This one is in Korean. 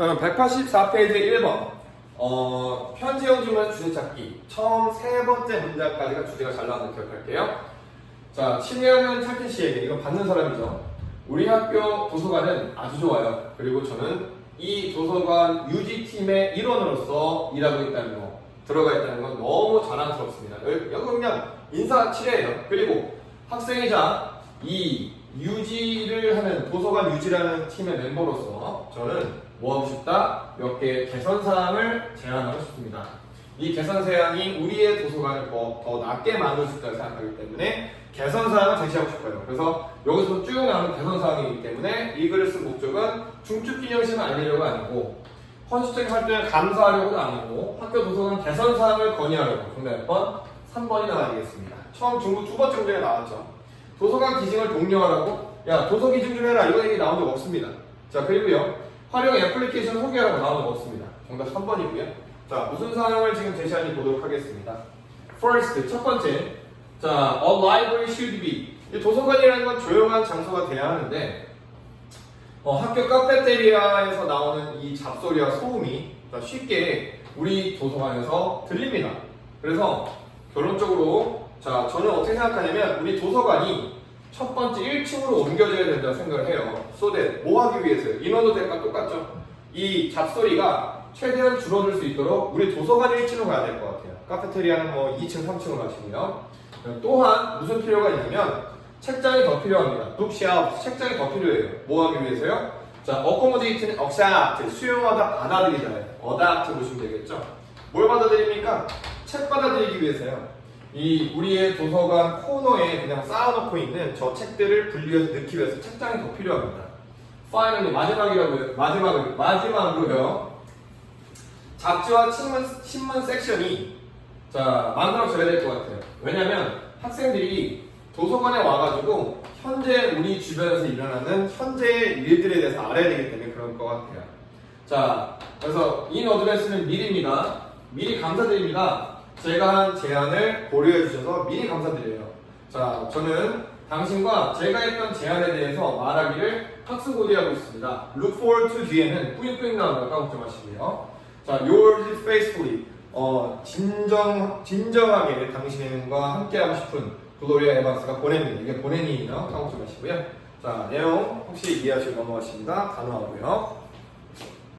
자, 184페이지 1번. 어, 편지형 주문 주제 찾기. 처음 세 번째 문장까지가 주제가 잘 나왔는 기억할게요. 자, 친애하는 찰킨 씨에게, 이건 받는 사람이죠. 우리 학교 도서관은 아주 좋아요. 그리고 저는 이 도서관 유지팀의 일원으로서 일하고 있다는 거, 들어가 있다는 건 너무 자랑스럽습니다. 여기 그냥 인사치레예요. 그리고 학생이자 이 유지를 하는 도서관 유지라는 팀의 멤버로서 저는 뭐 하고 싶다? 몇 개의 개선 사항을 제안하고 싶습니다. 이 개선 사항이 우리의 도서관을 더, 더 낫게 만들 수 있다고 생각하기 때문에 개선 사항을 제시하고 싶어요. 그래서 여기서 쭉 나오는 개선 사항이기 때문에 이 글을 쓴 목적은 중축 기념심을 알리려고 아니고 헌신적인 활동에 감사하려고도 아니고 학교 도서관 개선 사항을 건의하려고 정답 몇 번? 3번이 나와야겠습니다. 처음 중국 두 번째 문제에 나왔죠. 도서관 기증을 독려하라고 야 도서 기증 좀 해라 이거 얘기 나온 적 없습니다. 자 그리고요 활용 애플리케이션 소개하라고 나온 적 없습니다. 정답 3번이고요. 자 무슨 사항을 지금 제시하는지 보도록 하겠습니다. First 첫 번째 자 a library should be 이 도서관이라는 건 조용한 장소가 돼야 하는데 어, 학교 카페테리아에서 나오는 이 잡소리와 소음이 쉽게 우리 도서관에서 들립니다. 그래서 결론적으로 자 저는 어떻게 생각하냐면 우리 도서관이 첫 번째 1층으로 옮겨져야 된다고 생각을 해요. that 뭐 하기 위해서요? 인원도 대가 똑같죠. 이 잡소리가 최대한 줄어들 수 있도록 우리 도서관 1층으로 가야 될 것 같아요. 카페테리아는 뭐 2층, 3층으로 가시고요. 또한 무슨 필요가 있냐면 책장이 더 필요합니다. 북시아웃 책장이 더 필요해요. 뭐 하기 위해서요? 자, 어코모데이트는 억사트 수용하다 받아들이잖아요. 어다트 보시면 되겠죠. 뭘 받아들입니까? 책 받아들이기 위해서요. 이 우리의 도서관 코너에 그냥 쌓아놓고 있는 저 책들을 분리해서 넣기 위해서 책장이 더 필요합니다. 파이널리 마지막이라고요. 마지막으로 마지막으로요. 잡지와 신문 신문 섹션이 자 만들어져야 될 것 같아요. 왜냐면 학생들이 도서관에 와가지고 현재 우리 주변에서 일어나는 현재의 일들에 대해서 알아야 되기 때문에 그런 것 같아요. 자, 그래서 인 어드레스는 미리입니다. 미리 감사드립니다. 제가 한 제안을 고려해 주셔서 미리 감사드려요. 자, 저는 당신과 제가 했던 제안에 대해서 말하기를 학습 고대하고 있습니다. Look forward to 뒤에는 뿌잉뿌잉 까먹지 마시고요. 자, yours faithfully. 어, 진정, 진정하게 당신과 함께하고 싶은 글로리아 에반스가 보냅니다. 이게 보내니에요. 까먹지 마시고요. 자, 내용 혹시 이해하시고 넘어가십니다. 단어하고요.